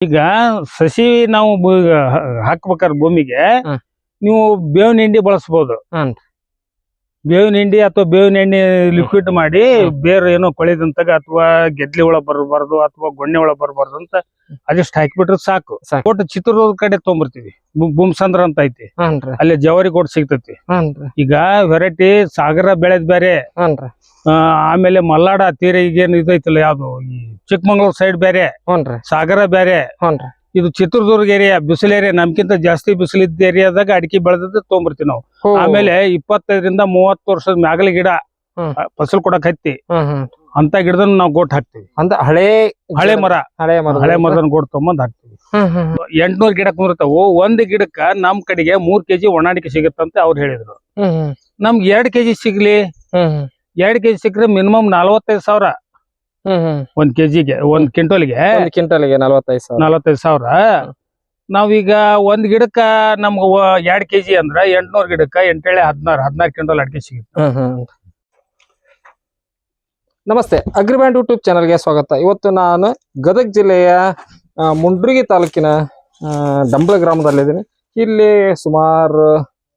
ಈಗ ಸಸಿ ನಾವು ಹಾಕ್ಬೇಕಾದ್ರೆ ಭೂಮಿಗೆ ನೀವು ಬೇವಿನ ಹಿಂಡಿ ಬಳಸಬಹುದು ಹ್ಮ್. ಬೇವಿನ ಹಿಂಡಿ ಅಥವಾ ಬೇವಿನ ಎಣ್ಣೆ ಲಿಕ್ವಿಡ್ ಮಾಡಿ ಬೇರೆ ಏನೋ ಕೊಳೆದಂತಾಗ ಅಥವಾ ಗೆದ್ಲಿ ಒಳ ಬರಬಾರ್ದು ಅಥವಾ ಗೊಣ್ಣೆ ಒಳ ಬರಬಾರ್ದು ಅಂತ ಅದಿಷ್ಟು ಹಾಕಿಬಿಟ್ರೆ ಸಾಕು. ಕೊಟ್ಟು ಚಿತ್ರದುರ್ಗ ಕಡೆ ತೊಗೊಂಬರ್ತೀವಿ. ಭೂಮಸಂದ್ರ ಅಂತ ಐತಿ. ಹನ್ರಿ. ಅಲ್ಲಿ ಜವಾರಿ ಕೊಟ್ಟು ಸಿಗ್ತೈತಿ. ಹನ್ರಿ. ಈಗ ವೆರೈಟಿ ಸಾಗರ ಬೆಳೆದ್ ಬೇರೆ ಆಮೇಲೆ ಮಲ್ಲಾಡ ತೀರ ಈಗೇನು ಇದೈತಲ್ಲ ಯಾವ್ದು? ಈ ಚಿಕ್ಕಮಂಗ್ಳೂರ್ ಸೈಡ್ ಬೇರೆ ಸಾಗರ ಬೇರೆ ಇದು ಚಿತ್ರದುರ್ಗ ಏರಿಯಾ ಬಿಸಿಲು ಏರಿಯಾ ನಮ್ಕಿಂತ ಜಾಸ್ತಿ ಬಿಸಿಲಿದ್ದ ಏರಿಯಾದಾಗ ಅಡಿಕೆ ಬೆಳೆದದ್ದು ತೊಗೊಂಬರ್ತೀವಿ ನಾವು. ಆಮೇಲೆ ಇಪ್ಪತ್ತೈದರಿಂದ ಮೂವತ್ತು ವರ್ಷದ ಮ್ಯಾಗಲ ಗಿಡ. ಫಸಲ್ ಕೊಡಕ್ ಹತ್ತಿ. ಅಂತ ಗಿಡದನ್ನ ನಾವು ಗೋಟ್ ಹಾಕ್ತಿವಿ. ಅಂತ ಹಳೆ ಹಳೆ ಮರ. ಹಳೆ ಮರ. ಹಳೆ ಮರದ ಗೋಟ್ ತಗೊಂಬಂದ್ ಹಾಕ್ತಿವಿ. ಎಂಟ್ನೂರ್ ಗಿಡ ಕುಂದಿರ್ತಾವು. ಒಂದ್ ಗಿಡಕ್ಕ ನಮ್ ಕಡೆಗೆ ಮೂರ್ ಕೆಜಿ ಒಣಾಡಿಕೆ ಸಿಗುತ್ತಂತ ಅವ್ರು ಹೇಳಿದ್ರು. ನಮ್ಗೆ ಎರಡ್ ಕೆಜಿ ಸಿಗ್ಲಿ. ಎರಡ್ ಕೆಜಿ ಸಿಕ್ಕರೆ ಮಿನಿಮಮ್ ನಲ್ವತ್ತೈದು ಸಾವಿರ. ಒಂದ್ ಕೆಜಿಗೆ ಒಂದ್ ಕ್ವಿಂಟಲ್ಗೆ ಒಂದ್ ಕ್ವಿಂಟಲ್ಗೆ ನಲವತ್ತೈದು ಸಾವಿರ. ನಲವತ್ತೈದು ಸಾವಿರ. ನಾವೀಗ ಒಂದ್ ಗಿಡಕ್ಕ ನಮ್ಗ ಎರಡ್ ಕೆಜಿ ಅಂದ್ರ ಎಂಟ್ನೂರ್ ಗಿಡಕ್ಕ ಎಂಟೇಳೆ ಹದಿನಾರು ಹದಿನಾರು ಕ್ವಿಂಟಲ್ ಅಡಿಕೆ ಸಿಗುತ್ತೆ. ನಮಸ್ತೆ ಅಗ್ರಿಬ್ಯಾಂಡ್ ಯೂಟ್ಯೂಬ್ ಚಾನಲ್ಗೆ ಸ್ವಾಗತ. ಇವತ್ತು ನಾನು ಗದಗ ಜಿಲ್ಲೆಯ ಮುಂಡ್ರಿಗಿ ತಾಲೂಕಿನ ಡಂಬಳ ಗ್ರಾಮದಲ್ಲಿದ್ದೀನಿ. ಇಲ್ಲಿ ಸುಮಾರು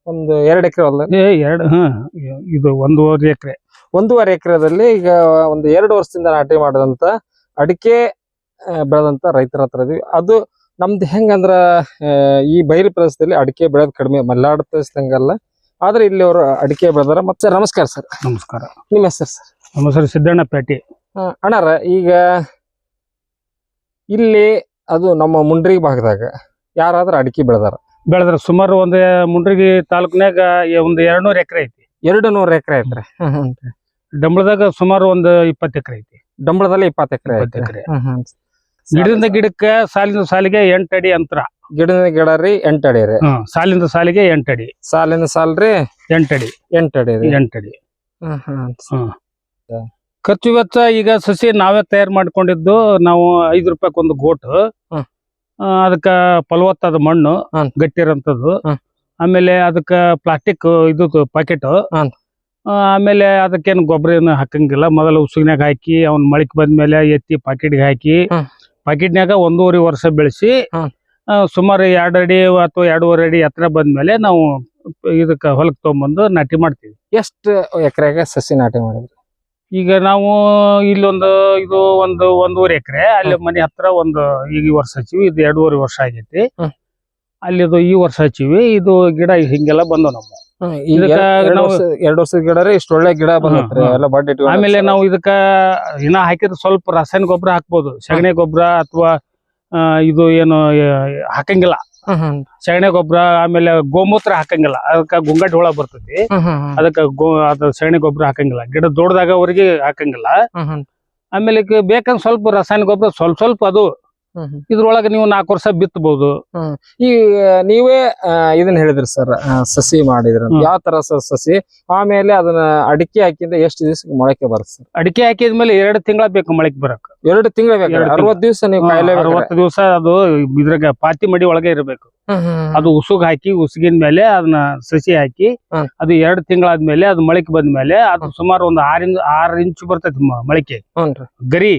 ಒಂದು ಎರಡು ಎಕರೆ ಅಲ್ಲ. ಎರಡು ಎರಡ್ ಇದು ಒಂದೂವರೆ ಎಕರೆ. ಒಂದೂವರೆ ಎಕರೆದಲ್ಲಿ ಈಗ ಒಂದು ಎರಡು ವರ್ಷದಿಂದ ನಾಟಿ ಮಾಡಿದಂತ ಅಡಿಕೆ ಬೆಳೆದಂತ ರೈತರ ಹತ್ರ ಇದೀವಿ. ಅದು ನಮ್ದು ಹೆಂಗಂದ್ರ ಈ ಬಯಲು ಪ್ರದೇಶದಲ್ಲಿ ಅಡಿಕೆ ಬೆಳೆದ್ ಕಡಿಮೆ ಮಲೆನಾಡು ಪ್ರದೇಶದಂಗಲ್ಲ ಆದ್ರೆ ಇಲ್ಲಿ ಅವರು ಅಡಿಕೆ ಬೆಳೆದಾರ ಮತ್ತೆ ಸರ್ ನಮಸ್ಕಾರ ಸರ್. ನಮಸ್ಕಾರ. ನಿಮ್ಮ ಹೆಸರು ಸರ್? ನಮ್ಮ ಹೆಸರು ಸಿದ್ದಣ್ಣ ಪೇಟೆ. ಅಣ್ಣಾರ ಈಗ ಇಲ್ಲಿ ಅದು ನಮ್ಮ ಮುಂಡ್ರಿ ಭಾಗದಾಗ ಯಾರಾದ್ರೂ ಅಡಿಕೆ ಬೆಳೆದಾರ? ಬೆಳೆದ್ರ ಸುಮಾರು ಒಂದು ಮುಂಡ್ರಿಗಿ ತಾಲೂಕ್ನ್ಯಾಗ ಒಂದ್ ಎರಡ್ನೂರ್ ಎಕರೆ ಐತಿ. ಎರಡು ನೂರು ಎಕರೆ ಐತ್ರಿ. ಡಂಬಳದಾಗ ಸುಮಾರು ಒಂದ್ ಇಪ್ಪತ್ತು ಎಕರೆ ಐತಿ. ಡಂಬಳದಲ್ಲಿ ಇಪ್ಪತ್ತು ಎಕರೆ ಇಪ್ಪತ್ತು ಎಕರೆ. ಗಿಡದಿಂದ ಗಿಡಕ್ಕೆ ಸಾಲಿನ ಸಾಲಿಗೆ ಎಂಟ್ ಅಡಿ ಅಂತರ. ಗಿಡದಿಂದ ಗಿಡ ರೀ ಎಂಟ್ ಅಡಿ ರೀ. ಸಾಲಿಂದ ಸಾಲಿಗೆ ಎಂಟ್ ಅಡಿ. ಸಾಲಿನ ಸಾಲ್ ರೀ ಎಂಟ್ ಅಡಿ. ಎಂಟ್ ಅಡಿ ರೀ. ಎಂಟ್ ಅಡಿ. ಹ್ಮ್ ಹ್ಮ್. ಖರ್ಚು ವೆಚ್ಚ ಈಗ ಸಸಿ ನಾವೇ ತಯಾರು ಮಾಡ್ಕೊಂಡಿದ್ದು ನಾವು ಐದು ರೂಪಾಯಿ ಒಂದು ಗೋಟ್. ಅದಕ್ಕ ಫಲವತ್ತಾದ ಮಣ್ಣು. ಗಟ್ಟಿರಂತದ್ದು ಆಮೇಲೆ ಅದಕ್ಕ ಪ್ಲಾಸ್ಟಿಕ್ ಇದು ಹ್ಮ್. ಆಮೇಲೆ ಅದಕ್ಕೇನು ಗೊಬ್ಬರ ಏನು ಹಾಕಂಗಿಲ್ಲ. ಮೊದಲು ಉಸುಗಿನಾಗ ಹಾಕಿ ಅವ್ನ ಮಳಿಕ್ ಬಂದ್ಮೇಲೆ ಎತ್ತಿ ಪಾಕೆಟ್ಗೆ ಹಾಕಿ. ನಾಗ ಒಂದೂವರೆ ವರ್ಷ ಬೆಳೆಸಿ ಸುಮಾರು ಎರಡು ಅಡಿ ಅಥವಾ ಎರಡೂವರೆ ಅಡಿ ಎತ್ತರ ಬಂದ್ಮೇಲೆ ನಾವು ಇದಕ್ಕ ಹೊಲಕ್ ತಗೊಂಬಂದು ನಾಟಿ ಮಾಡ್ತೀವಿ. ಎಷ್ಟು ಎಕರೆಗೆ ಸಸಿ ನಾಟಿ ಮಾಡಿದ್ರಿ? ಈಗ ನಾವು ಇಲ್ಲೊಂದು ಇದು ಒಂದು ಒಂದೂವರೆ ಎಕರೆ. ಅಲ್ಲಿ ಮನೆ ಹತ್ರ ಒಂದು ಈಗ ಈ ವರ್ಷ ಹಚ್ಚಿವಿ ಇದು ಎರಡೂವರೆ ವರ್ಷ ಆಗೈತಿ. ಅಲ್ಲಿದು ಈ ವರ್ಷ ಹಚ್ಚಿವಿ ಇದು ಗಿಡ ಹಿಂಗೆಲ್ಲ ಬಂದವು ನಮ್ಮ ಇದಕ್ಕ ನಾವು- ವರ್ಷ ಎರಡ್ ವರ್ಷದ ಗಿಡ ರೀ ಇಷ್ಟು ಒಳ್ಳೆ ಗಿಡ ಬಂದತ್ರಿ ಎಲ್ಲ ಬಡ್ ಆಮೇಲೆ ನಾವು ಇದಕ್ಕ ಇನ್ನ ಹಾಕಿದ್ರೆ ಸ್ವಲ್ಪ ರಾಸಾಯನಿಕ ಗೊಬ್ಬರ ಹಾಕ್ಬೋದು ಸಗಣಿ ಗೊಬ್ಬರ ಅಥವಾ ಇದು ಏನು ಹಾಕಂಗಿಲ್ಲ. ಸಗಣಿ ಗೊಬ್ಬರ ಆಮೇಲೆ ಗೋಮೂತ್ರ ಹಾಕಂಗಿಲ್ಲ ಅದಕ್ಕ ಗುಂಗಟ್ ಹುಳ ಬರ್ತೈತಿ. ಅದಕ್ಕ ಗೋ ಅದ ಸಗಣಿ ಗೊಬ್ಬರ ಹಾಕಂಗಿಲ್ಲ ಗಿಡ ದೊಡ್ಡದಾಗವರೆಗೆ ಹಾಕಂಗಿಲ್ಲ ಹ್ಮ್ ಹ್ಮ್. ಆಮೇಲೆ ಬೇಕಂದ್ರೆ ಸ್ವಲ್ಪ ರಾಸಾಯನಿಕ ಗೊಬ್ಬರ ಸ್ವಲ್ಪ ಸ್ವಲ್ಪ ಅದು. ಇದ್ರೊಳಗೆ ನೀವು ನಾಲ್ಕು ವರ್ಷ ಬಿತ್ತಬಹುದು ಈ ನೀವೇ ಇದನ್ನ ಹೇಳಿದ್ರಿ ಸರ್ ಸಸಿ ಮಾಡಿದ್ರ. ಯಾವ ತರ ಸರ್ ಸಸಿ? ಆಮೇಲೆ ಅದನ್ನ ಅಡಿಕೆ ಹಾಕಿದ್ರೆ ಎಷ್ಟು ದಿವಸ ಮೊಳಕೆ ಬರುತ್ತೆ ಸರ್? ಅಡಿಕೆ ಹಾಕಿದ್ಮೇಲೆ ಎರಡು ತಿಂಗಳ ಬೇಕು ಮೊಳಕೆ ಬರಕ್ ಎರಡು ತಿಂಗಳ ಬೇಕು. ಅರವತ್ ದಿವಸ ನೀವು ಅರವತ್ತು ದಿವಸ ಅದು ಇದ್ರಾಗ ಪಾತಿ ಮಡಿ ಒಳಗೆ ಇರಬೇಕು. ಅದು ಉಸುಗ್ ಹಾಕಿ ಉಸುಗಿನ ಮೇಲೆ ಅದನ್ನ ಸಸಿ ಹಾಕಿ. ಅದು ಎರಡು ತಿಂಗಳಾದ್ಮೇಲೆ ಅದು ಮೊಳಕೆ ಬಂದ್ಮೇಲೆ ಅದು ಸುಮಾರು ಒಂದು ಆರಿಂದ ಆರು ಇಂಚ್ ಬರ್ತೈತಿ ಮೊಳಕೆ. ಗರಿ.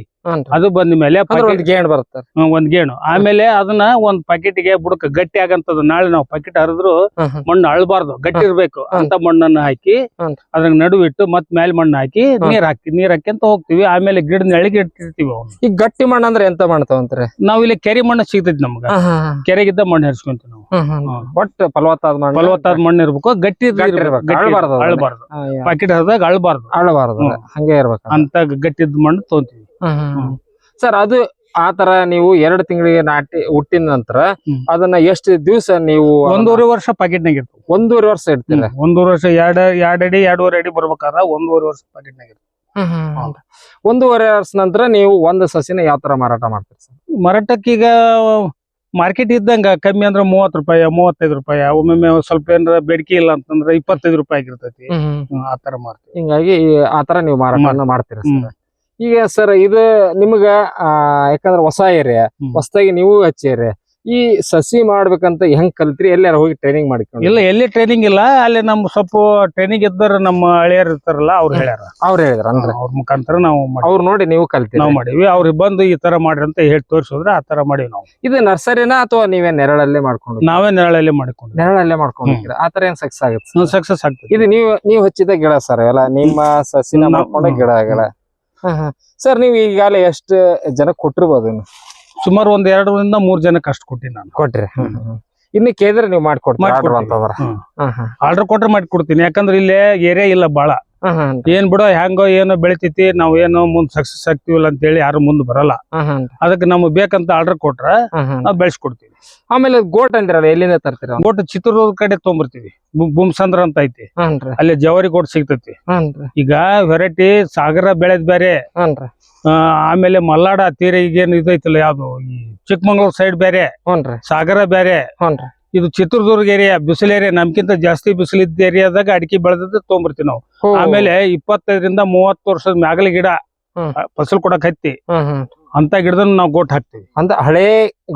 ಅದು ಬಂದ ಮೇಲೆ ಒಂದ್ ಗೇಣ್ ಬರುತ್ತೆ ಒಂದ್ ಗೇಣು. ಆಮೇಲೆ ಅದನ್ನ ಒಂದ್ ಪಾಕೆಟ್ಗೆ ಬುಡಕ ಗಟ್ಟಿ ಆಗಂತದ ನಾಳೆ ನಾವು ಪ್ಯಾಕೆಟ್ ಹರಿದ್ರು. ಮಣ್ಣು ಅಳ್ಬಾರ್ದು. ಗಟ್ಟಿ ಇರ್ಬೇಕು. ಅಂತ ಮಣ್ಣನ್ನ ಹಾಕಿ ಅದನ್ನ ಅದ್ರ ನಡುವಿಟ್ಟು ಮತ್ ಮೇಲ್ ಮಣ್ಣು ಹಾಕಿ ನೀರ್ ಹಾಕಿ ನೀರ್ ಹಾಕ್ಯಂತ ಹೋಗ್ತಿವಿ. ಆಮೇಲೆ ಗಿಡದ ನೆಳಗೆ ಇಟ್ಟಿರ್ತೀವಿ ಅವ್ನ. ಈಗ ಗಟ್ಟಿ ಮಣ್ಣು ಅಂದ್ರೆ ಎಂತ ಮಾಡ್ತಾವಂತ್ರಿ ನಾವ್ ಇಲ್ಲಿ ಕೆರೆ ಮಣ್ಣು ಸಿಗ್ತೈತಿ ನಮ್ಗ. ಕೆರೆಗಿದ್ದ ಮಣ್ಣು ಹರಿಸ್ಕೊಂತೀವಿ ನಾವು. ಬಟ್ ಒಟ್ಟು ಫಲವತ್ತಾದ ಮಣ್ಣು ಫಲವತ್ತಾದ ಮಣ್ಣು ಇರ್ಬೇಕು. ಗಟ್ಟಿ ಅಳಬಾರ್ದು ಅಳಬಾರ್ದು. ಪಾಕೆಟ್ ಹರಿದಾಗ ಅಳ್ಬಾರ್ದು. ಅಳಬಾರ್ದು ಹಂಗೆ ಇರ್ಬೇಕು ಅಂತ ಗಟ್ಟಿದ ಮಣ್ಣು ತೊಗೊಂತೀವಿ. ಸರ್ ಅದು ಆ ತರ ನೀವು ಎರಡು ತಿಂಗಳಿಗೆ ನಾಟಿ ಹುಟ್ಟಿದ ನಂತರ ಅದನ್ನ ಎಷ್ಟು ದಿವಸ ನೀವು ಒಂದೂವರೆ ವರ್ಷ ಪಾಕೆಟ್ನಾಗ ಇರ್ತದೆ ಒಂದೂವರೆ ವರ್ಷ ಇರ್ತೀರಾ ಒಂದೂವರೆ ವರ್ಷ ಎರಡ ಎರಡ್ ಅಡಿ ಎರಡೂವರೆ ಅಡಿ ಬರ್ಬೇಕಾದ್ರ ಒಂದೂವರೆ ವರ್ಷ ಪಾಕೆಟ್ ನಾಗ ಒಂದೂವರೆ ವರ್ಷ ನಂತರ ನೀವು ಒಂದು ಸಸಿನ ಯಾವ ತರ ಮಾರಾಟ ಮಾಡ್ತೀರಿ ಸರ್? ಮರಾಟಕ್ಕೀಗ ಮಾರ್ಕೆಟ್ ಇದ್ದಂಗ ಕಮ್ಮಿ ಅಂದ್ರ ಮೂವತ್ ರೂಪಾಯಿ ಮೂವತ್ತೈದು ರೂಪಾಯಿ ಒಮ್ಮೊಮ್ಮೆ ಸ್ವಲ್ಪ ಏನಾರ ಬೇಡಿಕೆ ಇಲ್ಲ ಅಂತಂದ್ರ ಇಪ್ಪತ್ತೈದು ರೂಪಾಯಿ ಆಗಿರ್ತೈತಿ. ಆತರ ಮಾಡ್ತೀವಿ. ಹಿಂಗಾಗಿ ಆತರ ನೀವು ಮಾರಾಟ ಮಾಡ್ತೀರಾ. ಸರ್? ಈಗ ಸರ್ ಇದು ನಿಮ್ಗ ಆ, ಯಾಕಂದ್ರೆ ಹೊಸ ಏರಿಯಾ. ಹೊಸದಾಗಿ ನೀವು ಹಚ್ಚಿರಿ ಈ ಸಸಿ ಮಾಡ್ಬೇಕಂತ ಹೆಂಗ್ ಕಲ್ತ್ರಿ? ಎಲ್ಲಾರ ಹೋಗಿ ಟ್ರೈನಿಂಗ್ ಮಾಡ್ಕೊಂಡು? ಇಲ್ಲ ಎಲ್ಲಿ ಟ್ರೈನಿಂಗ್ ಇಲ್ಲ ಅಲ್ಲಿ ನಮ್ ಸ್ವಲ್ಪ ಟ್ರೈನಿಂಗ್ ಇದ್ದಾರ ನಮ್ಮ ಹಳೆಯರ್ ಇರ್ತಾರಲ್ಲ ಅವ್ರು ಹೇಳ್ಯಾರ. ಅವ್ರು ಹೇಳಿದ್ರ ಅಂದ್ರೆ? ಅವ್ರ ಮುಖಾಂತರ ನಾವು ಅವ್ರು ನೋಡಿ ನೀವು ಕಲ್ತೀವಿ ನಾವು ಮಾಡಿವಿ ಅವ್ರಿಗೆ ಬಂದು ಈ ತರ ಮಾಡ್ರಿ ಅಂತ ಹೇಳಿ ತೋರಿಸಿದ್ರೆ ಆ ತರ ಮಾಡಿವಿ ನಾವು. ಇದು ನರ್ಸರಿನಾ ಅಥವಾ ನೀವೇ ನೆರಳಲ್ಲೇ ಮಾಡ್ಕೊಂಡು ನಾವೇ ನೆರಳಲ್ಲಿ ಮಾಡ್ಕೊಂಡು ನೆರಳಲ್ಲೇ ಮಾಡ್ಕೊಂಡು ಆ ತರ ಏನ್ ಸಕ್ಸಸ್ ಆಗುತ್ತೆ ಸಕ್ಸಸ್ ಆಗ್ತದೆ. ಇದು ನೀವು ನೀವು ಹಚ್ಚಿದ ಗಿಡ ಸರ್ ಎಲ್ಲ ನಿಮ್ಮ ಸಸಿನ ಮಾಡ್ಕೊಂಡ ಗಿಡ ಗಿಡಗಳ ಸರ್ ನೀವು ಈಗಾಗಲೇ ಎಷ್ಟು ಜನಕ್ಕೆ ಕೊಟ್ಟಿರ್ಬೋದು ಸುಮಾರು ಒಂದ್ ಎರಡರಿಂದ ಮೂರ್ ಜನಕ್ಕೆ ಅಷ್ಟು ಕೊಟ್ಟಿನಿ ನಾನು. ಕೊಟ್ರಿ. ಇನ್ನು ಕೇಳಿದ್ರೆ ನೀವು ಮಾಡ್ಕೊಡ್ತೀರಿ? ಆರ್ಡರ್ ಕೊಟ್ರೆ ಮಾಡಿ ಕೊಡ್ತೀನಿ ಯಾಕಂದ್ರೆ ಇಲ್ಲೇ ಏರಿಯಾ ಇಲ್ಲ ಹ್ಮ್ ಏನ್ ಬಿಡೋ ಹೆಂಗೋ ಏನೋ ಬೆಳಿತೈತಿ ನಾವ್ ಏನೋ ಮುಂದ್ ಸಕ್ಸಸ್ ಆಗ್ತಿವಿಲ್ಲ ಅಂತ ಹೇಳಿ ಯಾರು ಮುಂದ್ ಬರಲ್ಲ. ಅದಕ್ಕೆ ನಮ್ಗೆ ಬೇಕಂತ ಆರ್ಡರ್ ಕೊಟ್ರ. ನಾವ್ ಬೆಳೆಸ್ಕೊಡ್ತೀವಿ. ಆಮೇಲೆ ಗೋಟ್ ಅಂದಿರಲ್ಲ ಎಲ್ಲಿಂದ ತರ್ತೀರ? ಗೋಟ್ ಚಿತ್ರದುರ್ಗ ಕಡೆ ತೊಗೊಂಬರ್ತೀವಿ. ಬುಮ್ಸಂದ್ರ ಅಂತ ಐತಿ. ಅಲ್ಲಿ ಜವರಿ ಗೋಟ್ ಸಿಗ್ತೈತಿ. ಈಗ ವೆರೈಟಿ ಸಾಗರ ಬೆಳೆದ್ ಬೇರೆ ಆಮೇಲೆ ಮಲ್ಲಾಡ ತೀರ ಈಗೇನು ಇದೈತಿಲ್ಲ ಯಾವ್ದು? ಚಿಕ್ಕಮಂಗ್ಳೂರ್ ಸೈಡ್ ಬೇರೆ ಸಾಗರ ಬೇರೆ ಇದು ಚಿತ್ರದುರ್ಗ ಏರಿಯಾ ಬಿಸಿಲು ಏರಿಯಾ ನಮ್ಕಿಂತ ಜಾಸ್ತಿ ಬಿಸಿಲಿದ್ದ ಏರಿಯಾದಾಗ ಅಡಿಕೆ ಬೆಳೆದ್ ತೊಗೊಂಬರ್ತೀವಿ ನಾವು. ಆಮೇಲೆ ಇಪ್ಪತ್ತೈದರಿಂದ ಮೂವತ್ತು ವರ್ಷದ ಮ್ಯಾಗಲ ಗಿಡ. ಫಸಲ್ ಕೊಡಕ್ ಹತ್ತಿ. ಅಂತ ಗಿಡದನ್ನ ನಾವು ಗೋಟ್ ಹಾಕ್ತಿವಿ. ಅಂತ ಹಳೆ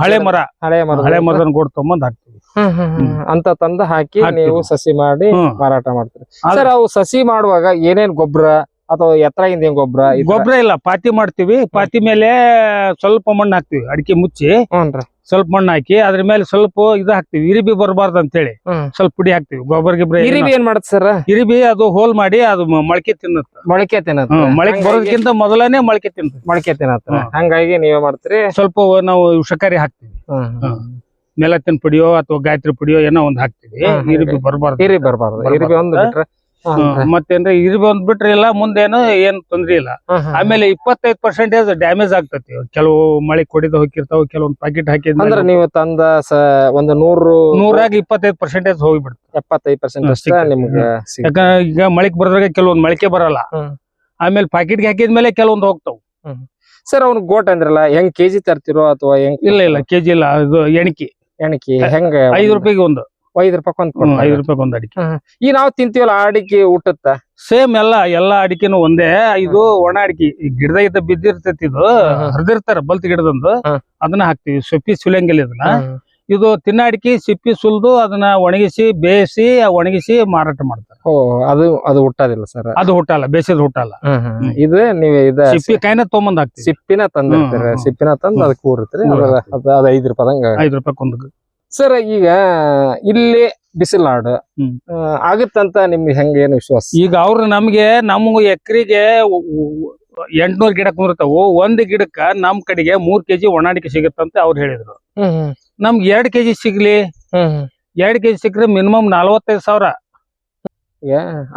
ಹಳೆ ಮರ. ಹಳೆ ಮರ. ಹಳೆ ಮರದ ಗೋಟ್ ತಗೊಂಬಂದ್ ಹಾಕ್ತಿವಿ. ಅಂತ ತಂದ ಹಾಕಿ ನೀವು ಸಸಿ ಮಾಡಿ. ಮಾರಾಟ ಮಾಡ್ತೀರಿ. ಸರ್ ಅವು ಸಸಿ ಮಾಡುವಾಗ ಏನೇನ್ ಗೊಬ್ಬರ ಅಥವಾ ಎತ್ತರಾಗಿಂದ ಗೊಬ್ಬರ ಗೊಬ್ಬರ ಇಲ್ಲ ಪಾತಿ ಮಾಡ್ತೀವಿ. ಪಾತಿ ಮೇಲೆ ಸ್ವಲ್ಪ ಮಣ್ಣು ಹಾಕ್ತಿವಿ ಅಡಿಕೆ ಮುಚ್ಚಿ. ಸ್ವಲ್ಪ ಮಣ್ಣು ಹಾಕಿ ಅದ್ರ ಮೇಲೆ ಸ್ವಲ್ಪ ಇದು ಹಾಕ್ತಿವಿ ಇರಿಬಿ ಬರಬಾರ್ದು ಅಂತ ಹೇಳಿ ಸ್ವಲ್ಪ ಪುಡಿ ಹಾಕ್ತಿವಿ ಗೊಬ್ಬರ ಗಿಬ್ಬರ ಇರಿಬಿ ಏನ್ ಮಾಡುತ್ತೆ ಸರ್? ಇರಿಬಿ ಅದು ಹೋಲ್ ಮಾಡಿ ಅದು ಮೊಳಕೆ ತಿನ್ನತ್ತ. ಮೊಳಕೆ ತಿನ್ನತ್ತ. ಮೊಳಕೆ ಬರೋದಕ್ಕಿಂತ ಮೊದಲನೇ ಮೊಳಕೆ ತಿನ್ನ ಮೊಳಕೆ ತಿನ್ನತ್ತ. ಹಂಗಾಗಿ ನೀವೇ ಮಾಡ್ತೀರಿ? ಸ್ವಲ್ಪ ನಾವು ವಿಷಕಾರಿ ಹಾಕ್ತಿವಿ. ಮೆಲತ್ತಿನ ಪುಡಿಯೋ ಅಥವಾ ಗಾಯತ್ರಿ ಪುಡಿಯೋ ಏನೋ ಒಂದ್ ಹಾಕ್ತಿವಿ. ಇರಿಬಿ. ಬರಬಾರ್ದು. ಇರಿ ಬರ್ಬಾರ್ದು. ಇರಿಬಿ ಒಂದು ಬಿಟ್ರೆ. ಮತ್ತೇನ್ರ ಇದ್ ಬಂದ್ಬಿಟ್ರಿ ಇಲ್ಲ ಮುಂದೇನು ಏನ್ ತೊಂದ್ರೆ ಇಲ್ಲ. ಆಮೇಲೆ ಇಪ್ಪತ್ತೈದು ಪರ್ಸೆಂಟೇಜ್ ಡ್ಯಾಮೇಜ್ ಆಗ್ತತಿ. ಕೆಲವು ಮಳೆ ಕೊಡಿದ ಹೋಗಿರ್ತಾವ ಕೆಲವೊಂದ್ ಪ್ಯಾಕೆಟ್ ಅಂದ್ರೆ ಹಾಕಿದ್ರೆ ನೀವು ತಂದ ಒಂದು ನೂರು ನೂರಾಗ ಇಪ್ಪತ್ತೈದು ಪರ್ಸೆಂಟೇಜ್ ಹೋಗ್ಬಿಡ್ತು. ಎಪ್ಪತ್ತೈದು ಪರ್ಸೆಂಟ್ ಅಷ್ಟೇ. ನಿಮ್ಗೆ ಈಗ ಮಳಿಕ್ ಬರೋದ್ರಾಗ ಕೆಲವೊಂದ್ ಮಳಿಕೆ ಬರಲ್ಲ. ಆಮೇಲೆ ಪ್ಯಾಕೆಟ್ಗೆ ಹಾಕಿದ್ಮೇಲೆ ಕೆಲವೊಂದ್ ಹೋಗ್ತಾವ. ಸರ್ ಅವ್ನು ಗೋಟ್ ಅಂದ್ರಲ್ಲ ಹೆಂಗ್ ಕೆಜಿ ತರ್ತಿರೋ ಅಥವಾ ಹೆಂಗ್ ಇಲ್ಲ ಇಲ್ಲ ಕೆಜಿ ಇಲ್ಲ ಇದು ಎಣಿಕೆ. ಎಣಿಕೆ ಹೆಂಗ ಐದು ರೂಪಾಯಿಗೆ ಒಂದು. ಐದು ರೂಪಾಯಿ ಒಂದ್ ಐದು ರೂಪಾಯಿ ಒಂದು ಅಡಿಕೆ. ಈ ನಾವು ತಿಂತೀವಲ್ಲ ಅಡಿಕೆ ಊಟತ್ತ? ಸೇಮ್ ಎಲ್ಲ ಎಲ್ಲಾ ಅಡಿಕೆನು ಒಂದೇ. ಇದು ಒಣ ಅಡಿಕೆ. ಈ ಗಿಡದಾಗ ಬಿದ್ದಿರ್ತೈತಿ ಇದು. ಹರಿದಿರ್ತಾರ ಬಲ್ತ್ ಗಿಡದಂದು. ಅದನ್ನ ಹಾಕ್ತಿವಿ. ಸೊಪ್ಪಿ ಸುಲಿಯಂಗಿಲ್ಲ ಇದನ್ನ. ಇದು ತಿನ್ನ ಅಡಿಕೆ ಸಿಪ್ಪಿ ಸುಲ್ದು ಅದನ್ನ ಒಣಗಿಸಿ ಬೇಯಿಸಿ ಒಣಗಿಸಿ ಮಾರಾಟ ಮಾಡ್ತಾರೆ. ಓ ಅದು ಅದು ಹುಟ್ಟಾದಿಲ್ಲ ಸರ್. ಅದು ಹುಟ್ಟಲ್ಲ ಬೇಸಿದ ಹುಟ್ಟಲ್ಲ. ಇದು ನೀವು ಇದ ಸಿಪ್ಪಿ ಕಾಯಿನ ತೊಗೊಂಬಂದ್ ಹಾಕ್ತಿವಿ. ಸಿಪ್ಪಿನ ತಂದಿರ್ತೀರ. ಸಿಪ್ಪಿನ ತಂದು. ಅದಕ್ಕೆ ಹಾಕ್ತೀವಿ. ಅದ ಐದು ರೂಪಾಯಿದಂಗ ಐದು ರೂಪಾಯಿ ಒಂದು ಸರ್ ಈಗ ಇಲ್ಲಿ ಬಿಸಿಲಾಡು. ಆಗತ್ತಂತ ನಿಮ್ಗೆ ಹೆಂಗ ಏನು ವಿಶ್ವಾಸ? ಈಗ ಅವ್ರು ನಮ್ಗೆ ನಮ್ಗ ಎಕರೆಗೆ ಎಂಟ್ನೂರ್ ಗಿಡ ಕುಂದಿರ್ತಾವು ಒಂದ್ ಗಿಡಕ್ಕ ನಮ್ ಕಡೆಗೆ ಮೂರ್ ಕೆಜಿ ಒಣಾಡಿಕೆ ಸಿಗುತ್ತಂತ ಅವ್ರು ಹೇಳಿದ್ರು. ನಮ್ಗೆ ಎರಡ್ ಕೆಜಿ ಸಿಗ್ಲಿ. ಎರಡ್ ಕೆಜಿ ಸಿಕ್ಕರೆ ಮಿನಿಮಮ್ ನಲವತ್ತೈದು ಸಾವಿರ.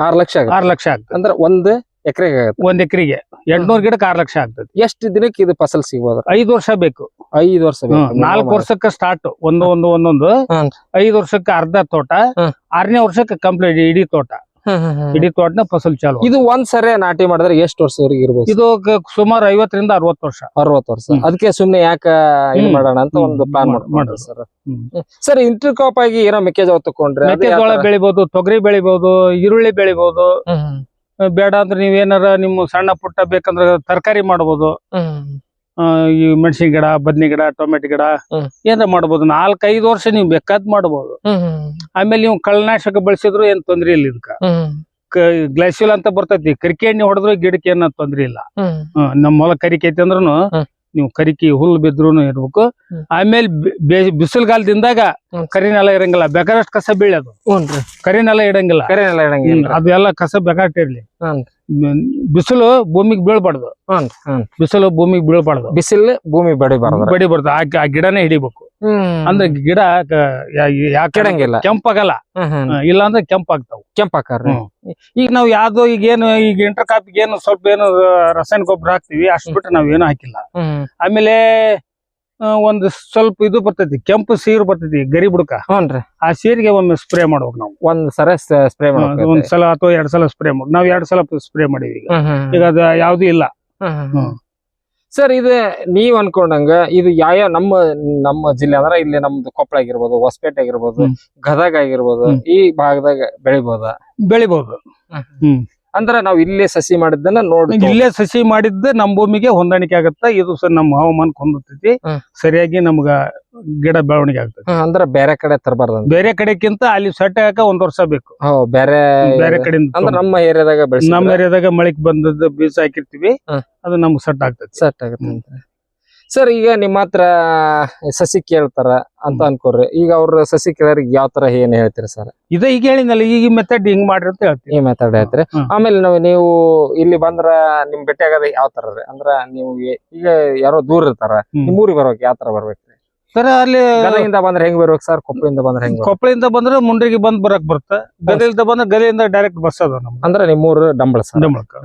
ಆರ್ ಲಕ್ಷ ಆರ್ ಲಕ್ಷ ಅಂದ್ರೆ ಒಂದ್ ಎಕರೆಗೆ ಒಂದ್ ಎಕರೆಗೆ. ಎಂಟ್ನೂರ್ ಗಿಡಕ್ಕೆ ಆರ್ ಲಕ್ಷ ಆಗ್ತದೆ. ಎಷ್ಟು ದಿನಕ್ಕೆ ಇದು ಫಸಲ್ ಸಿಗ್ಬೋದು? ಐದು ವರ್ಷ ಬೇಕು. ಐದು ವರ್ಷ ನಾಲ್ಕು ವರ್ಷಕ್ಕೆ ಸ್ಟಾರ್ಟ್ ಒಂದು ಒಂದು ಒಂದೊಂದು. ಐದು ವರ್ಷಕ್ಕೆ ಅರ್ಧ ತೋಟ. ಆರನೇ ವರ್ಷಕ್ಕೆ ಕಂಪ್ಲೀಟ್ ಇಡೀ ತೋಟ. ಇಡೀ ತೋಟನ ಫಸಲ್ ಚಾಲು. ಇದು ಒಂದ್ ಸರಿ ನಾಟಿ ಮಾಡಿದ್ರೆ ಎಷ್ಟು ವರ್ಷದವರೆಗೆ ಇರ್ಬೋದು? ಇದು ಸುಮಾರು ಐವತ್ತರಿಂದ ಅರವತ್ತು ವರ್ಷ. ಅರವತ್ತು ವರ್ಷ. ಅದಕ್ಕೆ ಸುಮ್ನೆ ಯಾಕ ಇದು ಮಾಡೋಣ ಅಂತ ಒಂದು ಪ್ಲಾನ್ ಮಾಡ್- ಮಾಡ್ಕೊಂಡ್ರಿ ಮಾಡೋದು. ಸರ್. ಸರ್ ಇಂಟರ್ ಕ್ರಾಪ್ ಆಗಿ ಏನೋ ಮೆಕ್ಕೆಜೋಳ ತಕೊಂಡ್ರೆ ಮೆಕ್ಕೆಜೋಳ ಬೆಳಿಬಹುದು ತೊಗರಿ ಬೆಳಿಬಹುದು ಈರುಳ್ಳಿ ಬೆಳಿಬಹುದು. ಬೇಡ ಅಂದ್ರೆ ನೀವೇನಾರ ನಿಮ್ಮ ಸಣ್ಣ ಪುಟ್ಟ ಬೇಕಂದ್ರೆ ತರಕಾರಿ ಮಾಡ್ಬೋದು. ಈ ಮೆಣಸಿನ ಗಿಡ ಬದ್ನಿ ಗಿಡ ಟೊಮೆಟೊ ಗಿಡ. ಏನಾರ ಮಾಡ್ಬೋದು ನಾಲ್ಕೈದು ವರ್ಷ ನೀವು ಬೇಕಾದ್ ಮಾಡ್ಬೋದು ಹ್ಮ್. ಆಮೇಲೆ ನೀವು ಕಳನಾಶಕ ಬಳಸಿದ್ರು ಏನ್ ತೊಂದ್ರೆ ಇಲ್ಲ ಇದಕ್ಕ ಗ್ಲಾಸಿಲ್ ಅಂತ ಬರ್ತೈತಿ ಕರಿಕೆ ಎಣ್ಣೆ ಹೊಡೆದ್ರು ಗಿಡಕ್ಕೆ ಏನ ತೊಂದ್ರೆ ಇಲ್ಲ ನಮ್ಮ ಹೊಲ ಕರಿಕೆ ಐತಿ ಅಂದ್ರೂ ಹ್ಮ್. ನೀವು ಕರಿಕಿ ಹುಲ್ಲು ಬಿದ್ರು ಇರ್ಬೇಕು. ಆಮೇಲೆ ಬಿಸಿಲುಗಾಲದಿಂದಾಗ ಹ್ಮ್. ಕರಿ ನೆಲ ಇರಂಗಿಲ್ಲ ಬೇಕಾದಷ್ಟು ಕಸ ಬೀಳೋದು ಕರಿನೆಲ್ಲ ಕರಿ ನೆಲ ಇಡಂಗಿಲ್ಲ ಕರಿನೆಲ್ಲ ಇಡಂಗಿಲ್ಲ. ಅದೆಲ್ಲ ಕಸ ಇರ್ಲಿ. ಹ್ಮ್, ಬಿಸಿಲು ಭೂಮಿಗೆ ಬೀಳ್ಬಾರ್ದು. ಬಿಸಿಲು ಭೂಮಿಗೆ ಬೀಳ್ಬಾರ್ದು ಬಿಸಿಲು ಭೂಮಿ ಬಡಿಬಾರ್ದು ಬಡಿಬಾರ್ದು ಆ ಗಿಡನೇ ಹಿಡಿಬೇಕು. ಅಂದ್ರೆ ಗಿಡ ಕೆಡಂಗಿಲ್ಲ. ಕೆಂಪಾಗಲ್ಲ. ಇಲ್ಲ ಅಂದ್ರೆ ಕೆಂಪಾಗ್ತಾವ. ಕೆಂಪಾಕಾರ. ಈಗ ನಾವ್ ಯಾವ್ದೋ ಈಗ ಏನು ಈಗ ಇಂಟರ್ ಕಾಪಿಗೆ ಏನು ಸ್ವಲ್ಪ ಏನು ರಸಾಯನ ಗೊಬ್ಬರ ಹಾಕ್ತಿವಿ ಅಷ್ಟು ಬಿಟ್ಟು ನಾವ್ ಏನು ಹಾಕಿಲ್ಲ. ಆಮೇಲೆ ಒಂದು ಸ್ವಲ್ಪ ಇದು ಬರ್ತೈತಿ ಕೆಂಪು ಸೀರು ಬರ್ತೈತಿ ಗರಿ ಬುಡಕ. ಆ ಸೀರಿಗೆ ಒಮ್ಮೆ ಸ್ಪ್ರೇ ಮಾಡ್ಬೇಕು ನಾವು. ಒಂದ್ ಸರ ಸ್ಪ್ರೇ ಮಾಡ್ಬೇಕು. ಒಂದ್ ಸಲ ಅಥವಾ ಎರಡ್ ಸಲ ಸ್ಪ್ರೇ ಮಾಡ್ ನಾವ್ ಎರಡ್ ಸಲ ಸ್ಪ್ರೇ ಮಾಡಿವಿ ಈಗ. ಈಗ ಅದು ಯಾವ್ದು ಇಲ್ಲ. ಸರ್ ಇದು ನೀವ್ ಅನ್ಕೊಂಡಂಗ ಇದು ಯಾವ ನಮ್ಮ ನಮ್ಮ ಜಿಲ್ಲೆ ಅಂದ್ರೆ ಇಲ್ಲಿ ನಮ್ದು ಕೊಪ್ಪಳ ಆಗಿರ್ಬೋದು ಹೊಸಪೇಟೆ ಆಗಿರ್ಬೋದು. ಗದಗ ಆಗಿರ್ಬೋದು ಈ ಭಾಗದಾಗ ಬೆಳಿಬೋದ ಬೆಳಿಬಹುದು ಹ್ಮ್. ಅಂದ್ರ ನಾವ್ ಇಲ್ಲೇ ಸಸಿ ಮಾಡಿದ್ದನ್ನ ನೋಡಿ ಇಲ್ಲೇ ಸಸಿ ಮಾಡಿದ್ದ ನಮ್ ಭೂಮಿಗೆ ಹೊಂದಾಣಿಕೆ ಆಗತ್ತ? ಇದು ಸರ್ ನಮ್ಮ ಹವಾಮಾನಕ್ಕೆ ಹೊಂದತೈತಿ ಸರಿಯಾಗಿ ನಮ್ಗ ಗಿಡ ಬೆಳವಣಿಗೆ ಆಗ್ತದೆ ಅಂದ್ರ ಬೇರೆ ಕಡೆ ತರಬಾರ್ದು ಬೇರೆ ಕಡೆಕ್ಕಿಂತ ಅಲ್ಲಿ ಸೆಟ್ ಹಾಕ ಒಂದ್ ವರ್ಷ ಬೇಕು. ಬೇರೆ ಬೇರೆ ಅಂದ್ರ ನಮ್ಮ ಏರಿಯಾದಾಗ ನಮ್ಮ ಏರಿಯಾದಾಗ ಮಳಿಕ್ ಬಂದದ್ದು ಬೀಜ ಹಾಕಿರ್ತೀವಿ. ಅದು ನಮ್ಗೆ ಸೆಟ್ ಆಗ್ತೈತಿ. ಸೆಟ್ ಆಗುತ್ತೆ ಸರ್ ಈಗ ನಿಮ್ಮ ಹತ್ರ ಸಸಿ ಕೇಳ್ತಾರ ಅಂತ ಅನ್ಕೋರಿ ಈಗ ಅವ್ರ ಸಸಿ ಕೇಳೋರಿಗೆ ಯಾವ ತರ ಏನ್ ಹೇಳ್ತೀರಿ ಸರ್ ಇದ ಈಗ ಹೇಳಿನಲ್ಲ ಈಗ ಈ ಮೆಥಡ್ ಹಿಂಗ್ ಮಾಡ್ರಿ ಅಂತ ಹೇಳ್ತೀವಿ. ಈ ಮೆಥಡ್ ಹೇಳ್ತೀರಿ. ಆಮೇಲೆ ನಾವು ನೀವು ಇಲ್ಲಿ ಬಂದ್ರ ನಿಮ್ ಭೇಟಿ ಆಗೋದ ಯಾವ ತರ ರೀ? ಅಂದ್ರ ನೀವು ಈಗ ಯಾರೋ ದೂರ ಇರ್ತಾರ. ನಿಮ್ ಊರಿಗೆ ಬರ್ಬೇಕು ಯಾವ ತರ ಬರ್ಬೇಕ್ರಿ? ಸರ್ ಅಲ್ಲಿ ಗದಗಿಂದ ಬಂದ್ರೆ ಹೆಂಗ್ ಬರ್ಬೇಕು ಸರ್? ಕೊಪ್ಪಳಿಂದ ಬಂದ್ರೆ ಹೆಂಗ್ ಕೊಪ್ಪಳಿಂದ ಬಂದ್ರೆ ಮುಂಡ್ರಿಗೆ ಬಂದ್ ಬರಕ್ ಬರುತ್ತೆ. ಗದಲಿಂದ ಬಂದ್ರೆ ಗದಿಯಿಂದ ಡೈರೆಕ್ಟ್ ಬಸ್ ಅದಾವ ನಮ್ಗೆ ಅಂದ್ರೆ ನಿಮ್ಮೂರು ಡಂಬಳ ಸರ್? ಡಂಬಳಕ್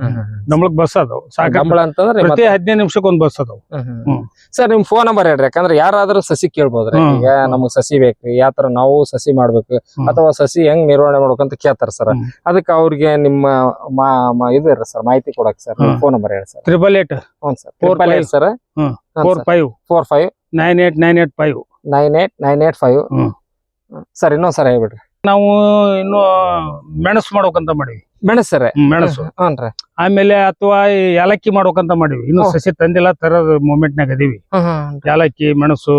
ಡಂಬಳಕ್ ಬಸ್ ಅದಾವ ಡಂಬಳ ಅಂತಂದ್ರೆ ಪ್ರತಿ ಹದಿನೈದು ನಿಮಿಷಕ್ಕೆ ಒಂದ್ ಬಸ್ ಅದಾವ. ಸರ್ ನಿಮ್ ಫೋನ್ ನಂಬರ್ ಹೇಳ್ರಿ. ಯಾಕಂದ್ರೆ ಯಾರಾದ್ರೂ ಸಸಿ ಕೇಳ್ಬೋದ್ರಿ. ಈಗ ನಮಗ್ ಸಸಿ ಬೇಕ್ರಿ. ಯಾವ ತರ ನಾವು ಸಸಿ ಮಾಡ್ಬೇಕು? ಅಥವಾ ಸಸಿ ಹೆಂಗ್ ನಿರ್ವಹಣೆ ಮಾಡ್ಬೇಕಂತ ಕೇಳ್ತಾರ ಸರ್. ಅದಕ್ಕೆ ಅವ್ರಿಗೆ ನಿಮ್ಮ ಇದು ಇರ ಸರ್ ಮಾಹಿತಿ ಕೊಡಕ್ ಸರ್. ಫೋನ್ ನಂಬರ್ ಹೇಳಿ ಸರ್. ತ್ರಿಬಲ್ ಏಟ್ ಹ್ಞೂ sir. Four five. Sir. Four five four five nine eight nine eight five. Nine eight nine eight five. Hmm. Sir ಇನ್ನೊಂದ್ ಸರ್ ಹೇಳ್ಬಿಡ್ರಿ. ನಾವು ಇನ್ನು ಮೆಣಸು ಮಾಡ್ಬೇಕಂತ ಮಾಡಿವಿ. ಮೆಣಸ್ ಸರ್. ಹ್ಮ್, ಮೆಣಸು. ಹ್ಞೂನ್ರಿ ಆಮೇಲೆ ಅಥವಾ ಈ ಏಲಕ್ಕಿ ಮಾಡ್ಬೇಕಂತ ಮಾಡಿವಿ. ಇನ್ನು ಹ್ಮ್. ಸಸಿ ತಂದಿಲ್ಲ ತರದ ಮೂಮೆಂಟ್ ನಾಗ ಅದೀವಿ. ಏಲಕ್ಕಿ ಮೆಣಸು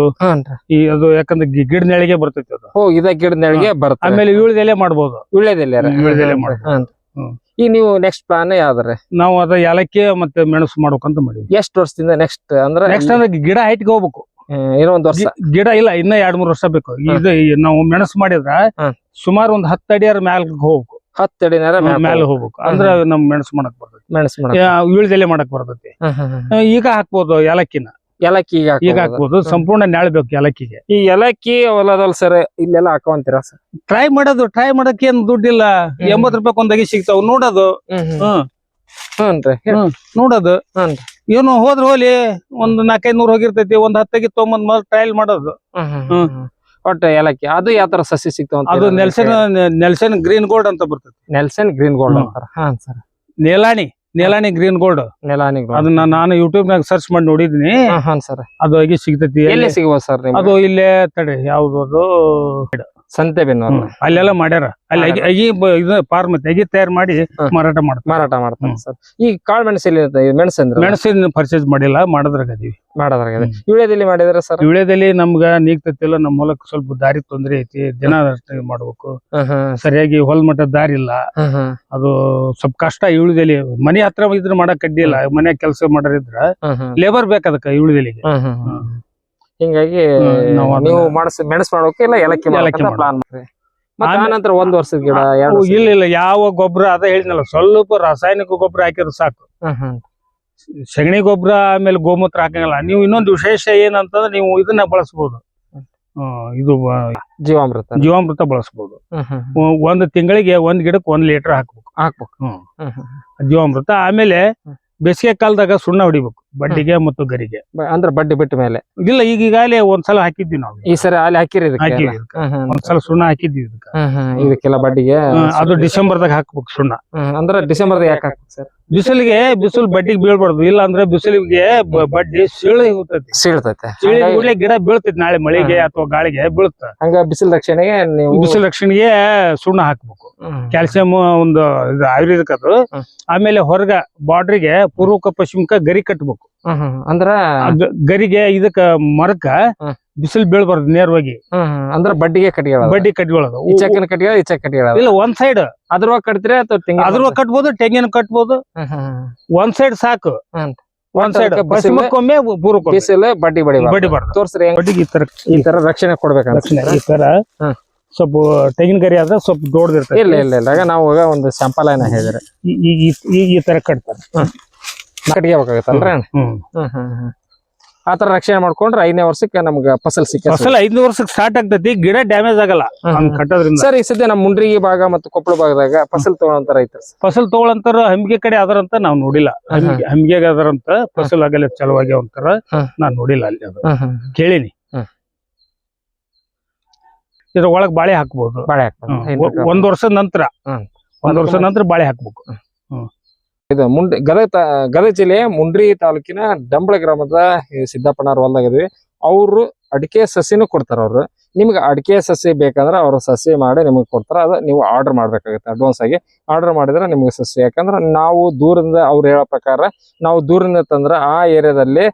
ಈ ಅದು ಯಾಕಂದ್ರೆ ಗಿ- ಗಿಡ ನೆಳಿಗೆ ಬರ್ತೈತಿ ಅದು. ಓ ಇದ ಗಿಡ ನೆಳಗೆ ಬರುತ್ತೆ ಆಮೇಲೆ ಇಳಿದೆಲೆ ಮಾಡ್ಬೋದು. ಉಳ್ಳೆದೆಲ್ಲ ಹ್ಮ್, ವೀಳ್ಯದೆಲೆ ಮಾಡ್ಬೋದು. ಹ್ಮ್. ಈಗ ನೀವು ನೆಕ್ಸ್ಟ್ ಪ್ಲಾನ್ ಯಾವ್ದ್ರಿ ನಾವು ಅದ ಏಲಕ್ಕಿ ಮತ್ತೆ ಮೆಣಸು ಮಾಡ್ಬೇಕಂತ ಮಾಡಿವಿ. ಎಷ್ಟು ವರ್ಷದಿಂದ ನೆಕ್ಸ್ಟ್ ಅಂದ್ರೆ ನೆಕ್ಸ್ಟ್ ಅಂದ್ರೆ ಗಿಡ ಹೈಟ್ಗೆ ಹೋಗ್ಬೇಕು. ಹ್ಮ್, ಇನ್ನೂ ಒಂದ್ ವರ್ಷ. ಗಿಡ ಇಲ್ಲ ಇನ್ನ ಎರಡ್ ಮೂರ್ ವರ್ಷ ಬೇಕು. ಇದು ನಾವು ಮೆಣಸು ಮಾಡಿದ್ರ ಹ್ಮ್. ಸುಮಾರು ಒಂದ್ ಹತ್ತು ಅಡಿಯರ ಮ್ಯಾಲ ಹೋಗ್ಬೇಕು. ಹತ್ತು ಅಡಿನಾರ ಮ್ಯಾಲ ಹೋಗ್ಬೇಕು. ಅಂದ್ರ ನಮ್ ಮೆಣಸು ಮಾಡಕ್ ಬರ್ತೈತಿ. ಮೆಣಸು ಮಾಡಕ್ ಇಳಿದೆಲೆ ಮಾಡಕ್ ಬರ್ತೈತಿ. ಹ್ಮ್, ಹ್ಮ್, ಹ್ಮ್. ಈಗ ಹಾಕ್ಬೋದು ಏಲಕ್ಕಿನ. ಏಲಕ್ಕಿ ಈಗ ಹಾಕ್ಬೋದು. ಸಂಪೂರ್ಣ ನೆಳ್ಬೇಕು ಏಲಕ್ಕಿಗೆ. ಈ ಏಲಕ್ಕಿ ಹೊಲದಲ್ ಸರ್ ಇಲ್ಲೆಲ್ಲ ಹಾಕೊಂತೀರಾ ಸರ್? ಟ್ರೈ ಮಾಡೋದು ಟ್ರೈ ಮಾಡಕ್ ಏನ್ ದುಡ್ಡಿಲ್ಲ. ಹ್ಮ್. ಎಂಬತ್ ರೂಪಾಯಿ ಒಂದಾಗಿ ಸಿಗ್ತಾವ್. ನೋಡೋದು. ಹ್ಮ್ ಹ್ಮ್. ನೋಡೋದು. ಹ್ಞೂನ್ರಿ. ಏನು ಹೋದ್ರ ಹೋಲಿ ಒಂದ್ ನಾಲ್ಕೈದ್ ನೂರ್ ಹೋಗಿರ್ತೈತಿ ಒಂದ್ ಹತ್ತಗಿ ತೊಗೊಂಬಂದ್ ಮೊದಲು ಟ್ರಯಲ್ ಮಾಡೋದು. ಒಟ್ಟ ಏಲಕ್ಕಿ ಅದು ಯಾವ ತರ ಸಸಿ ಸಿಗ್ತಾವ ಅದು ನೆಲ್ಸನ್ ನೆಲ್ಸನ್ ಗ್ರೀನ್ ಗೋಲ್ಡ್ ಅಂತ ಬರ್ತೈತಿ. Nelson green gold. ಅಂತಾರ. ಹಾ ಸರ್. ನೇಲಾಣಿ ನೇಲಾಣಿ ಗ್ರೀನ್ ಗೋಲ್ಡ್. ನೇಲಾಣಿ ಅದನ್ನ ನಾನು ಯೂಟ್ಯೂಬ್ ನಾಗ ಸರ್ಚ್ ಮಾಡಿ ನೋಡಿದೀನಿ. ಹಾ ಸರ್. ಅದು ಹೋಗಿ ಸಿಗ್ತೈತಿ. ಎಲ್ಲಿ ಸಿಗ್ಬೋದು ಸರ್ ಅದು ಇಲ್ಲೇ ತಡಿ ಯಾವ್ದು ಅದು? ಸಂತೆ ಬೆನ್ನೂರು ಹ್ಮ್. ಅಲ್ಲೆಲ್ಲ ಮಾಡ್ಯಾರ. ಅಲ್ಲಿ ಅಗಿ ಇದು ಫಾರ್ಮ್ ಅಗಿ ತಯಾರು ಮಾಡಿ ಮಾರಾಟ ಮಾಡ್ತಾರೆ. ಮಾರಾಟ ಮಾಡ್ತಾರೆ ಸರ್. ಈ ಕಾಳು ಮೆಣಸು ಮೆಣಸು ಅಂದ್ರೆ ಮೆಣಸಿನ ಪರ್ಚೇಸ್ ಮಾಡಿಲ್ಲ ಮಾಡೋದ್ರಾಗ ಅದೀವಿ ಮಾಡೋದ್ರಾಗ ಹ್ಮ್. ಇಳಿಯದಲ್ಲಿ ಮಾಡಿದ್ರೆ ಸರ್? ವಿಳ್ಯದಲ್ಲಿ ನಮ್ಗ ನೀಗ್ತತಿಲ್ಲ ನಮ್ಮ ಹೊಲಕ್ ಸ್ವಲ್ಪ ದಾರಿ ತೊಂದರೆ ಐತಿ ದಿನ ಮಾಡ್ಬೇಕು. ಸರಿಯಾಗಿ ಹೊಲ್ ಮಟ್ಟ ದಾರಿ ಇಲ್ಲ. ಅದು ಸ್ವಲ್ಪ ಕಷ್ಟ ಇಳಿದೆಲಿ ಮನೆ ಹತ್ರ ಇದ್ರ ಮಾಡಕ್ ಅಡ್ಡಿ ಇಲ್ಲ. ಮನೆ ಕೆಲಸ ಮಾಡೋರಿದ್ರ ಲೇಬರ್ ಬೇಕದಕ್ಕ ಅದಕ್ಕ ಇಳುದಲಿಗೆ ಹಿಂಗಾಗಿ ನಾವು ಅದನ್ನ- ನೀವು ಮಾಡಸ್ ಮೆಣಸು ಮಾಡೋಕೆ ಇಲ್ಲ ಏಲಕ್ಕಿ ಏಲಕ್ಕಿ ಮಾಡೋಕೆ ಪ್ಲಾನ್ ಮಾಡ್ರಿ ಮತ್ತೆ ಆಮೇಲೆ- ಆನಂತರ ಒಂದ್ ವರ್ಷದ ಗಿಡ ಎರಡು ಇಲ್ಲ ಇಲ್ಲ ಯಾವ ಗೊಬ್ಬರ ಅದ ಹೇಳಿದ್ನಲ್ಲ ಸ್ವಲ್ಪ ರಾಸಾಯನಿಕ ಗೊಬ್ಬರ ಹಾಕಿದ್ರೆ ಸಾಕು ಹ್ಮ್, ಹ್ಮ್. ಸಗಣಿ ಗೊಬ್ಬರ ಆಮೇಲೆ ಗೋಮೂತ್ರ ಹಾಕಂಗಿಲ್ಲ ನೀವು ಇನ್ನೊಂದು ವಿಶೇಷ ಏನಂತಂದ್ರೆ ನೀವು ಇದನ್ನ ಬಳಸ್ಬೋದು ಹ್ಮ್, ಇದು ಬ- ಜೀವಾಮೃತ ಜೀವಾಮೃತ ಬಳಸ್ಬೋದು ಹ್ಮ್, ಹ್ಮ್, ಹ್ಮ್. ಒ- ಒಂದ್ ತಿಂಗಳಿಗೆ ಒಂದ್ ಗಿಡಕ್ಕೆ ಒಂದ್ ಲೀಟರ್ ಹಾಕ್ಬೇಕು ಹಾಕ್ಬೇಕು ಹ್ಮ್. ಹ್ಮ್, ಹ್ಮ್. ಜೀವಾಮೃತ ಆಮೇಲೆ. ಬೇಸಿಗೆ ಕಾಲದಾಗ ಸುಣ್ಣ ಹೊಡಿಬೇಕು ಬಡ್ಡಿಗೆ ಮತ್ತು ಗರಿಗೆ. ಅಂದ್ರೆ ಬಡ್ಡಿ ಬಿಟ್ಟ ಮೇಲೆ. ಇಲ್ಲ ಈಗ ಈಗಾಗಲೇ ಒಂದ್ಸಲ ಹಾಕಿದ್ವಿ ನಾವು. ಈ ಸರಿ ಅಲ್ಲಿ ಹಾಕಿರಿ. ಒಂದ್ಸಲ ಸುಣ್ಣ ಹಾಕಿದ್ವಿ ಇದಕ್ಕೆ. ಇದಕ್ಕೆಲ್ಲ ಬಡ್ಡಿಗೆ ಅದು ಡಿಸೆಂಬರ್ ಡಿಸೆಂಬರ್ದಾಗ ಹಾಕ್ಬೇಕು ಸುಣ್ಣ. ಅಂದ್ರೆ ಡಿಸೆಂಬರ್ ಯಾಕೆ ಹಾಕ್ಬೇಕು ಸರ್? ಬಿಸಿಲಿಗೆ ಬಿಸಿಲು ಬಡ್ಡಿಗೆ ಬೀಳ್ಬಾರ್ದು. ಇಲ್ಲ ಅಂದ್ರೆ ಬಿಸಿಲಿಗೆ ಬಡ್ಡಿ ಸಿಳಿ ಹೋಗ್ತೈತಿ. ಸೀಳ್ತೈತೆ. ಸಿಳಿ ಗಿಡ ಬೀಳ್ತೈತಿ ನಾಳೆ ಮಳೆಗೆ ಅಥವಾ ಗಾಳಿಗೆ ಬೀಳುತ್ತ. ಹಂಗ ಬಿಸಿಲು ರಕ್ಷಣೆಗೆ ಬಿಸಿಲ್ ರಕ್ಷಣೆಗೆ ಸುಣ್ಣ ಹಾಕ್ಬೇಕು. ಕ್ಯಾಲ್ಸಿಯಂ ಒಂದು ಆಯುರ್ವೇದಿಕ್ ಅದು. ಆಮೇಲೆ ಹೊರಗ ಬಾರ್ಡ್ರಿಗೆ ಪೂರ್ವಕ ಪಶ್ಚಿಮಕ ಗರಿ ಕಟ್ಬೇಕು. ಅಂದ್ರ ಗರಿಗೆ ಇದಕ್ಕ ಮರಕ್ಕ ಬಿಸಿಲ್ ಬೀಳ್ಬಾರ್ದು ನೇರವಾಗಿ. ಅಂದ್ರ ಬಡ್ಡಿಗೆ ಕಟ್ಟಿಗೆ ಬಡ್ಡಿ ಕಟ್ಕೊಳ್ಳೋದು ಚಕ್ಕಿನ ಈ ಚಕ್ ಕಟ್ಟಿಗೆ ಇಲ್ಲ ಒಂದ್ ಸೈಡ್ ಅದ್ರವಾಗ ಕಟ್ತೀರಾ ಅಥವಾ ತೆಂಗಿನ ಅದ್ರ ಕಟ್ಬೋದು ತೆಂಗಿನ ಕಟ್ಬೋದು. ಒಂದ್ ಸೈಡ್ ಸಾಕು. ಒಂದ್ ಸೈಡ್ ಪಶ್ಚಿಮಕ್ಕೊಮ್ಮೆ ಪೂರ್ವಕ್ಕೊಮ್ಮೆ. ಬಿಸಿಲು ಬಡ್ಡಿ ಬಡಿ ಬಡ್ಡಿ ಬಾರ್ದು ತೋರ್ಸ್ರಿ ಬಡ್ಡಿಗೆ ಈ ತರ ಈ ತರ ರಕ್ಷಣೆ ಕೊಡ್ಬೇಕು ಈ ತರ. ಸ್ವಲ್ಪ ತೆಂಗಿನ ಗರಿ ಆದ್ರೆ ಸ್ವಲ್ಪ ದೊಡ್ಡದಿರ್ತದೆ. ಇಲ್ಲ ಇಲ್ಲ ಇಲ್ಲ. ನಾವು ಒಂದು ಸ್ಯಾಂಪಲ್ ಏನ ಹೇಳಿದ್ರೆ. ಈ ತರ ಕಟ್ತಾರೆ. ಕಟ್ಟಿಗೆ ಬೇಕಾಗತ್ತಲ್ರಿ ಹ್ಮ್ ಹ್ಮ್. ಹ್ಮ್ ಹ್ಮ್ ಆ ತರ ರಕ್ಷಣೆ ಮಾಡ್ಕೊಂಡ್ರೆ ಐದನೇ ವರ್ಷಕ್ಕೆ ನಮ್ಗೆ ಫಸಲ್ ಸಿಕ್ಕ ಫಸಲ್ ವರ್ಷಕ್ಕೆ ಸ್ಟಾರ್ಟ್ ಆಗ್ತೈತಿ ಗಿಡ ಡ್ಯಾಮೇಜ್ ಆಗಲ್ಲ. ಕಟ್ಟೋದ್ರಿಂದ. ಸರ್ ಈ ಸದ್ಯ ನಮ್ಮ ಮುಂಡ್ರಿಗಿ ಭಾಗ ಮತ್ತು ಕೊಪ್ಪಳ ಭಾಗದಾಗ ಫಸಲ್ ತಗೊಳಂತ ರೈತರು ಫಸಲ್ ತಗೊಳಂತಾರ ಹಂಬಿಗೆ ಕಡೆ ಅದರಂತ ನಾವ್ ನೋಡಿಲ್ಲ. ಹಂಬಿಗೆ ಹಂಬಿಗೆ ಅದರಂತ ಫಸಲ್ ಆಗಲ್ಲ ಚಲವಾಗಿ ಅಂತಾರ ಹ್ಮ್. ನಾನ್ ನೋಡಿಲ್ಲ ಅಲ್ಲಿ ಅದು. ಹ್ಮ್ ಹ್ಮ್ ಕೇಳಿನಿ. ಇದ್ರ ಒಳಗ್ ಬಾಳೆ ಹಾಕ್ಬೋದು. ಬಾಳೆ ಹಾಕ್ಬೋದು. ಹ್ಮ್. ಒಂದ್ ವರ್ಷದ ನಂತರ. ಹ್ಮ್. ಒಂದ್ ವರ್ಷದ ನಂತರ ಬಾಳೆ ಹಾಕ್ಬೇಕು. ಇದು ಮುಂಡ್, ಗದಗ ಗದಗ ಜಿಲ್ಲೆಯ ಮುಂಡ್ರಿ ತಾಲೂಕಿನ ಡಂಬಳ ಗ್ರಾಮದ ಸಿದ್ದಪ್ಪನವ್ರ ಹೊಲ್ದಾಗಿದ್ವಿ ಅವರು ಅಡಿಕೆ ಸಸಿನೂ ಕೊಡ್ತಾರ ಅವ್ರು. ನಿಮ್ಗೆ ಅಡಿಕೆ ಸಸಿ ಬೇಕಂದ್ರೆ ಅವರು ಸಸಿ ಮಾಡಿ ನಿಮಗೆ ಕೊಡ್ತಾರೆ. ಅದು ನೀವು ಆರ್ಡರ್ ಮಾಡಬೇಕಾಗುತ್ತೆ ಅಡ್ವಾನ್ಸ್ ಆಗಿ. ಆರ್ಡರ್ ಮಾಡಿದ್ರೆ ನಿಮಗೆ ಸಸಿ. ಯಾಕಂದ್ರೆ ನಾವು ದೂರದಿಂದ ಅವ್ರು ಹೇಳೋ ಪ್ರಕಾರ ನಾವು ದೂರದಿಂದ ತಂದ್ರೆ ಆ ಏರಿಯಾದಲ್ಲಿ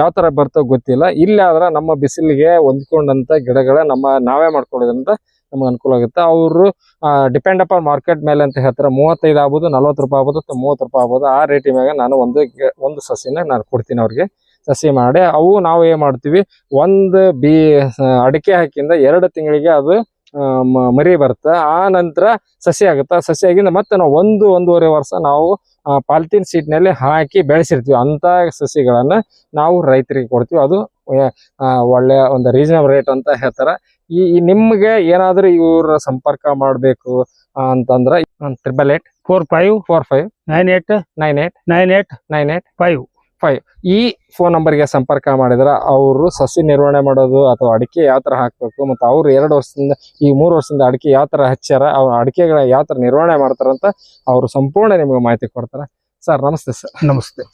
ಯಾವ ತರ ಬರ್ತೋ ಗೊತ್ತಿಲ್ಲ. ಇಲ್ಲಾದ್ರೆ ನಮ್ಮ ಬಿಸಿಲಿಗೆ ಹೊಂದ್ಕೊಂಡಂತ ಗಿಡಗಳ ನಮ್ಮ ನಾವೇ ಮಾಡ್ಕೊಳ್ಳೋದ್ರಿಂದ ನಮ್ಗೆ ಅನುಕೂಲ ಆಗುತ್ತೆ. ಅವರು ಡಿಪೆಂಡ್ ಅಪಾನ್ ಮಾರ್ಕೆಟ್ ಮೇಲೆ ಅಂತ ಹೇಳ್ತಾರೆ, ಮೂವತ್ತೈದು ಆಗ್ಬೋದು, ನಲ್ವತ್ತು ರೂಪಾಯಿ ಆಗ್ಬೋದು, ಅಥವಾ ಮೂವತ್ತು ರೂಪಾಯಿ ಆಗ್ಬೋದು, ಆ ರೇಟಿ ಮ್ಯಾಗ ನಾನು ಒಂದು ಒಂದು ಸಸಿನ ನಾನು ಕೊಡ್ತೀನಿ ಅವ್ರಿಗೆ. ಸಸಿ ಮಾಡಿ, ಅವು ನಾವು ಏನು ಮಾಡ್ತೀವಿ, ಒಂದು ಬಿ, ಅಡಿಕೆ ಹಾಕಿಂದ ಎರಡು ತಿಂಗಳಿಗೆ ಅದು ಮರಿ ಬರುತ್ತೆ. ಆ ನಂತರ ಸಸಿ ಆಗುತ್ತೆ. ಸಸಿ ಆಗಿಂದ ಮತ್ತೆ ನಾವು ಒಂದು, ಒಂದೂವರೆ ವರ್ಷ ನಾವು ಪಾಲಿಥೀನ್ ಸೀಟ್ನಲ್ಲಿ ಹಾಕಿ ಬೆಳೆಸಿರ್ತೀವಿ. ಅಂತ ಸಸಿಗಳನ್ನ ನಾವು ರೈತರಿಗೆ ಕೊಡ್ತೀವಿ. ಅದು ಆ, ಆ, ಒಳ್ಳೆ ಒಂದು ರೀಸನಬಲ್ ರೇಟ್ ಅಂತ ಹೇಳ್ತಾರೆ. ಈ ನಿಮ್ಗೆ ಏನಾದ್ರೂ ಇವ್ರ ಸಂಪರ್ಕ ಮಾಡಬೇಕು ಅಂತಂದ್ರೆ triple eight four five four five nine eight nine eight nine eight nine eight five ಈ ಫೋನ್ ನಂಬರ್ಗೆ ಸಂಪರ್ಕ ಮಾಡಿದ್ರೆ ಅವರು ಸಸಿ ನಿರ್ವಹಣೆ ಮಾಡೋದು ಅಥವಾ ಅಡಿಕೆ ಯಾವ ಥರ ಹಾಕಬೇಕು ಮತ್ತು ಅವ್ರು ಎರಡು ವರ್ಷದಿಂದ, ಈ ಮೂರು ವರ್ಷದಿಂದ ಅಡಿಕೆ ಯಾವ ಥರ ಹಚ್ಚಾರ ಅವ್ರ ಅಡಿಕೆಗಳ ಯಾವ ಥರ ನಿರ್ವಹಣೆ ಮಾಡ್ತಾರಂತ ಅವರು ಸಂಪೂರ್ಣ ನಿಮಗೆ ಮಾಹಿತಿ ಕೊಡ್ತಾರೆ. ಸರ್ ನಮಸ್ತೆ ಸರ್ ನಮಸ್ತೆ.